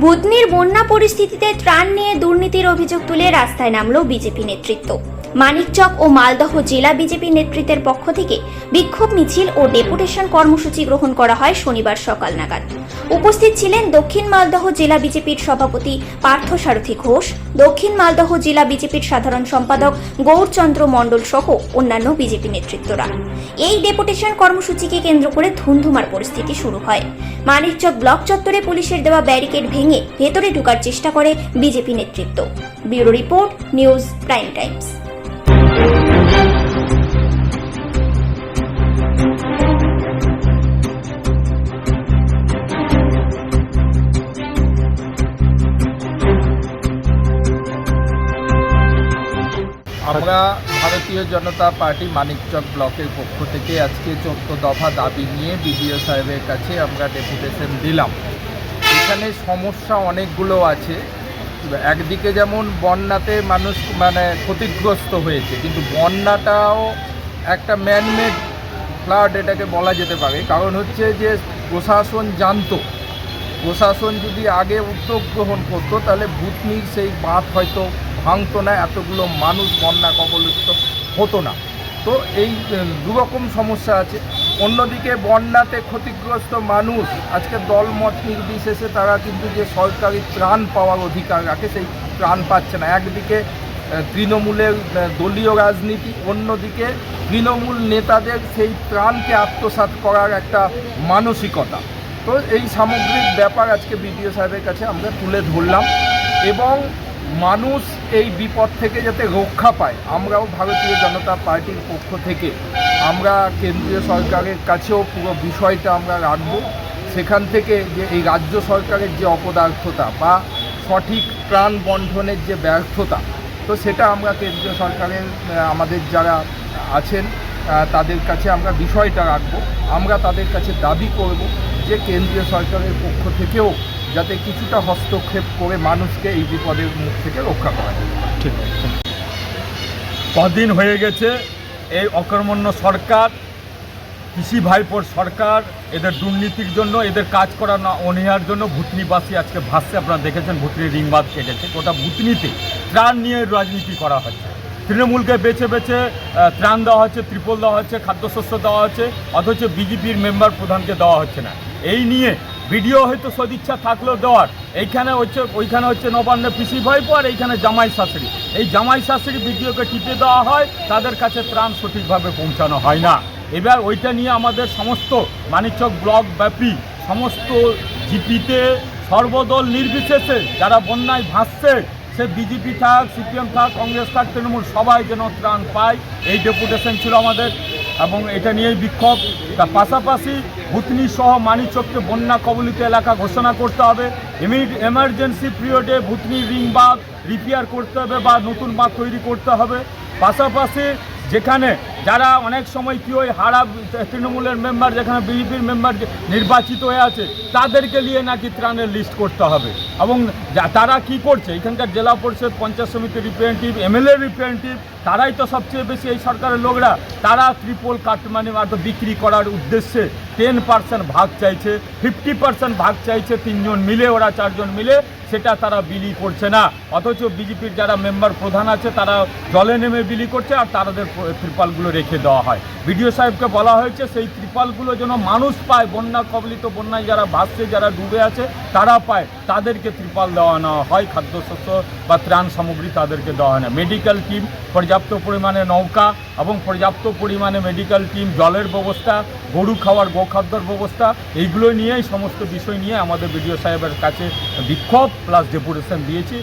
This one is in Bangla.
বুধনির বন্যা পরিস্থিতিতে ত্রাণ নিয়ে দুর্নীতির অভিযোগ তুলে রাস্তায় নামল বিজেপি নেতৃত্ব। মানিকচক ও মালদহ জেলা বিজেপি নেতৃত্বের পক্ষ থেকে বিক্ষোভ মিছিল ও ডেপুটেশন কর্মসূচি গ্রহণ করা হয় শনিবার সকাল নাগাদ। উপস্থিত ছিলেন দক্ষিণ মালদহ জেলা বিজেপির সভাপতি পার্থ পার্থসারথী ঘোষ, দক্ষিণ মালদহ জেলা বিজেপির সাধারণ সম্পাদক গৌরচন্দ্র মণ্ডল সহ অন্যান্য বিজেপি নেতৃত্বরা। এই ডেপুটেশন কর্মসূচিকে কেন্দ্র করে ধুন্ধুমার পরিস্থিতি শুরু হয়। মানিকচক ব্লক চত্বরে পুলিশের দেওয়া ব্যারিকেড ভেঙে ভেতরে ঢোকার চেষ্টা করে বিজেপি নেতৃত্ব। Bureau report, news prime times. আমরা ভারতীয় জনতা পার্টি মানিকচক ব্লকের পক্ষ থেকে আজকে চোদ্দ দফা দাবি নিয়ে বিডিও সাহেবের কাছে আমরা ডেপুটেশন দিলাম। এখানে সমস্যা অনেকগুলো আছে। একদিকে যেমন বন্যাতে মানুষ মানে ক্ষতিগ্রস্ত হয়েছে, কিন্তু বন্যাটাও একটা ম্যানমেড ফ্লাড এটাকে বলা যেতে পারে। কারণ হচ্ছে যে প্রশাসন জানতো। প্রশাসন যদি আগে উদ্যোগ গ্রহণ করতো, তাহলে ভূতনির সেই বাঁধ হয়তো ভাঙতো না এতগুলো মানুষ বন্যা কবলিত হতো না। তো এই দুরকম সমস্যা আছে। অন্যদিকে বন্যাতে ক্ষতিগ্রস্ত মানুষ, আজকে দলমত নির্বিশেষে তারা কিন্তু যে সরকারি ত্রাণ পাওয়ার অধিকার রাখে, সেই ত্রাণ পাচ্ছে না। একদিকে তৃণমূলের দলীয় রাজনীতি, অন্যদিকে তৃণমূল নেতাদের সেই ত্রাণকে আত্মসাৎ করার একটা মানসিকতা। তো এই সামগ্রিক ব্যাপার আজকে বিডিও সাহেবের কাছে আমরা তুলে ধরলাম এবং মানুষ এই বিপদ থেকে যাতে রক্ষা পায়, আমরাও ভারতীয় জনতা পার্টির পক্ষ থেকে আমরা কেন্দ্রীয় সরকারের কাছেও পুরো বিষয়টা আমরা রাখব। সেখান থেকে যে এই রাজ্য সরকারের যে অপদার্থতা বা সঠিক প্রাণ বন্ধনের যে ব্যর্থতা, তো সেটা আমরা কেন্দ্রীয় সরকারের আমাদের যারা আছেন তাদের কাছে আমরা বিষয়টা রাখব। আমরা তাদের কাছে দাবি করব যে কেন্দ্রীয় সরকারের পক্ষ থেকেও যাতে কিছুটা হস্তক্ষেপ করে মানুষকে এই বিপদের মুখ থেকে রক্ষা করা যায়। ঠিক আছে কদিন হয়ে গেছে এই অকর্মণ্য সরকার কৃষি ভাইপোর সরকার এদের দুর্নীতির জন্য এদের কাজ করা না অনীহার জন্য ভুতনিবাসী আজকে ভাসছে। আপনারা দেখেছেন ভুতনি রিংবাদ কেটেছে। গোটা ভুতনিতে ত্রাণ নিয়ে রাজনীতি করা হচ্ছে। তৃণমূলকে বেছে বেছে ত্রাণ দেওয়া হচ্ছে ত্রিপল দেওয়া হচ্ছে খাদ্যশস্য দেওয়া হচ্ছে অথচ বিজেপির মেম্বার প্রধানকে দেওয়া হচ্ছে না। এই নিয়ে ভিডিও হয়তো সদিচ্ছা থাকল দেওয়ার। এইখানে হচ্ছে, ওইখানে হচ্ছে নবান্নে পিসি ভাইপো আর এইখানে জামাই শাশুড়ি। এই জামাই শাশুড়ি ভিডিওকে টিপে দেওয়া হয়, তাদের কাছে ত্রাণ সঠিকভাবে পৌঁছানো হয় না। এবার ওইটা নিয়ে আমাদের সমস্ত মানিকচক ব্লক ব্যাপী সমস্ত জিপিতে সর্বদল নির্বিশেষে যারা বন্যায় ভাসছে, সে বিজেপি থাক, সিপিএম থাক, কংগ্রেস থাক, তৃণমূল সবাই যেন ত্রাণ পায়। এই ডেপুটেশন ছিল আমাদের এবং এটা নিয়েই বিক্ষোভ। তার পাশাপাশি ভুতনি সহ মানিচককে বন্যা কবলিত এলাকা ঘোষণা করতে হবে। এমার্জেন্সি পিরিয়ডে ভুতনি রিং বাঁধ রিপেয়ার করতে হবে বা নতুন বাঁধ তৈরি করতে হবে। পাশাপাশি যেখানে যারা অনেক সময় কি ওই হারা তৃণমূলের মেম্বার যেখানে বিজেপির মেম্বার নির্বাচিত হয়ে আছে, তাদেরকে নিয়ে নাকি ত্রাণের লিস্ট করতে হবে। এবং তারা কি করছে? এখানকার জেলা পরিষদ, পঞ্চায়েত সমিতির রিপ্রেজেন্টেটিভ এমএলএ রিপ্রেজেন্টেটিভ তারাই তো সবচেয়ে বেশি এই সরকারের লোকরা। তারা ত্রিপল কাটমানি মাত্র বিক্রি করার উদ্দেশ্যে টেন পার্সেন্ট ভাগ চাইছে ফিফটি পার্সেন্ট ভাগ চাইছে, তিনজন মিলে, ওরা চারজন মিলে, সেটা তারা বিলি করছে না। অথচ বিজেপির যারা মেম্বার প্রধান আছে, তারা জলে নেমে বিলি করছে, আর তাদের ত্রিপালগুলো রেখে দেওয়া হয়। বিডিও সাহেবকে বলা হয়েছে, সেই ত্রিপালগুলো যেন মানুষ পায়, বন্যা কবলিত বন্যায় যারা ভাসছে, যারা ডুবে আছে, তারা পায়। তাদেরকে ত্রিপাল দেওয়া নেওয়া হয়, খাদ্যশস্য বা ত্রাণ সামগ্রী তাদেরকে দেওয়া হয় না। মেডিকেল টিম, পর্যাপ্ত পরিমাণে নৌকা এবং পর্যাপ্ত পরিমাণে মেডিকেল টিম, জলের ব্যবস্থা, গরু খাওয়ার, গোখাদ্যর ব্যবস্থা, এইগুলো নিয়েই, সমস্ত বিষয় নিয়ে আমাদের বিডিও সাহেবের কাছে বিক্ষোভ প্লাস ডেপুটেশন দিয়েছি।